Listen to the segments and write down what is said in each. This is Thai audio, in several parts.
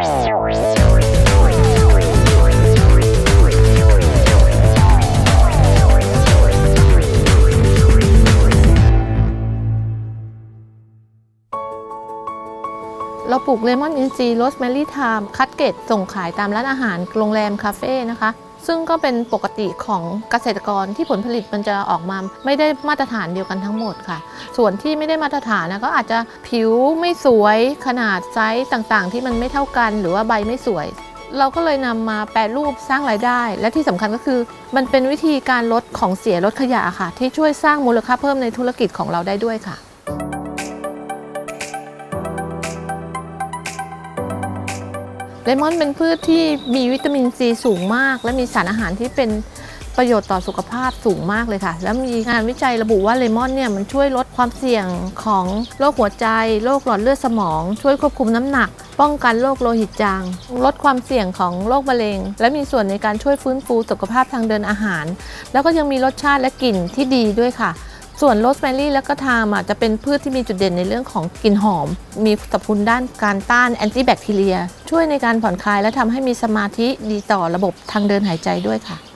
เราปลูกเลมอนอินซีโรสแมรี่ไทม์คัดเกตส่งขายตามร้านอาหาร โรงแรม คาเฟ่นะคะ ซึ่งก็เป็นปกติของเกษตรกรที่ผลผลิตมันจะออกมาไม่ได้มาตรฐานเดียวกันทั้งหมดค่ะ ส่วนที่ไม่ได้มาตรฐานนะก็อาจจะผิวไม่สวยขนาดไซส์ต่างๆ ที่มันไม่เท่ากัน หรือว่าใบไม่สวย เราก็เลยนำมาแปรรูปสร้างรายได้ และที่สำคัญก็คือ มันเป็นวิธีการลดของเสียลดขยะค่ะ ที่ช่วยสร้างมูลค่าเพิ่มในธุรกิจของเราได้ด้วยค่ะ เลมอนเป็นพืชที่มีวิตามินซีสูงมาก และมีสารอาหารที่เป็นประโยชน์ต่อสุขภาพสูงมากเลยค่ะ แล้วมีงานวิจัยระบุว่าเลมอนเนี่ยมันช่วยลดความเสี่ยงของโรคหัวใจ โรคหลอดเลือดสมอง ช่วยควบคุมน้ำหนัก ป้องกันโรคโลหิตจาง ลดความเสี่ยงของโรคมะเร็ง และมีส่วนในการช่วยฟื้นฟูสุขภาพทางเดินอาหาร แล้วก็ยังมีรสชาติและกลิ่นที่ดีด้วยค่ะ ส่วนโรสแมรี่และก็ทามอะจะเป็นพืชที่มีจุดเด่นในเรื่องของกลิ่นหอม มีสรรพคุณด้านการต้านแอนตี้แบคทีเรีย ช่วยในการผ่อนคลายและทำให้มีสมาธิดีต่อระบบทางเดินหายใจด้วยค่ะ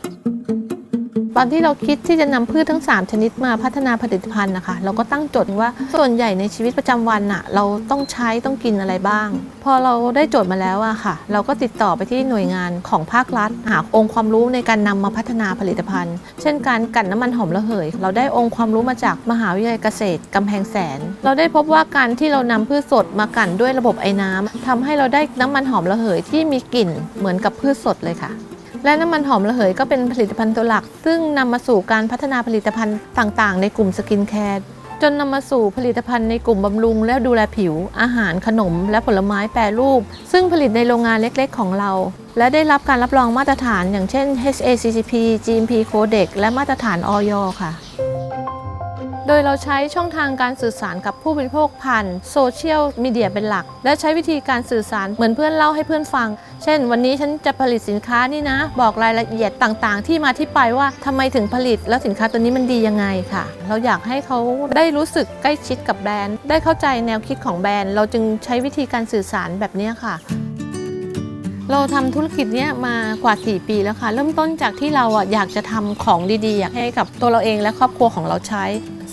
ตอนที่เราคิดที่จะนำพืชทั้ง 3 ชนิดมาพัฒนาผลิตภัณฑ์นะคะเราก็ตั้งโจทย์ว่าส่วนใหญ่ในชีวิตประจำวันน่ะเราต้องใช้ต้องกินอะไรบ้าง พอเราได้โจทย์มาแล้วอะค่ะ เราก็ติดต่อไปที่หน่วยงานของภาครัฐ หาองค์ความรู้ในการนำมาพัฒนาผลิตภัณฑ์ เช่นการกลั่นน้ำมันหอมระเหย เราได้องค์ความรู้มาจากมหาวิทยาลัยเกษตรกำแพงแสน เราได้พบว่าการที่เรานำพืชสดมากลั่นด้วยระบบไอ้น้ำทำให้เราได้น้ำมันหอมระเหยที่มีกลิ่นเหมือนกับพืชสดเลยค่ะ และน้ำมันหอมระเหยก็เป็นผลิตภัณฑ์ตัวหลัก ซึ่งนำมาสู่การพัฒนาผลิตภัณฑ์ต่างๆ ในกลุ่มสกินแคร์จนนำมาสู่ผลิตภัณฑ์ในกลุ่มบำรุงและดูแลผิว อาหารขนม และผลไม้แปรรูป ซึ่งผลิตในโรงงานเล็กๆ ของเรา และได้รับการรับรองมาตรฐาน อย่างเช่น HACCP GMP Codex และมาตรฐานออยค่ะ โดยเราใช้ช่องทางการสื่อสารกับผู้บริโภคผ่านโซเชียลมีเดียเป็นหลัก และใช้วิธีการสื่อสารเหมือนเพื่อนเล่าให้เพื่อนฟัง เช่น วันนี้ฉันจะผลิตสินค้านี่นะ บอกรายละเอียดต่างๆ ที่มาที่ไปว่าทำไมถึงผลิต แล้วสินค้าตัวนี้มันดียังไงค่ะ เราอยากให้เขาได้รู้สึกใกล้ชิดกับแบรนด์ ได้เข้าใจแนวคิดของแบรนด์ เราจึงใช้วิธีการสื่อสารแบบนี้ค่ะเราทำธุรกิจเนี้ยมากว่า 4 ปีแล้วค่ะ เริ่มต้นจากที่เราอะอยากจะทำของดีๆ อยากให้กับตัวเราเองและครอบครัวของเราใช้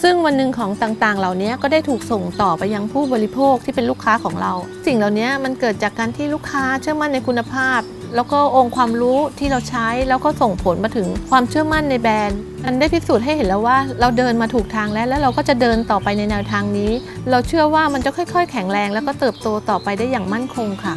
ซึ่งวันหนึ่งของต่างๆ เหล่านี้ก็ได้ถูกส่งต่อไปยังผู้บริโภคที่เป็นลูกค้าของเรา สิ่งเหล่านี้มันเกิดจากการที่ลูกค้าเชื่อมั่นในคุณภาพ แล้วก็องค์ความรู้ที่เราใช้แล้วก็ส่งผลมาถึงความเชื่อมั่นในแบรนด์มันได้พิสูจน์ให้เห็นแล้วว่าเราเดินมาถูกทางแล้ว แล้วเราก็จะเดินต่อไปในแนวทางนี้ เราเชื่อว่ามันจะค่อย ๆ แข็งแรง แล้วก็เติบโตต่อไปได้อย่างมั่นคงค่ะ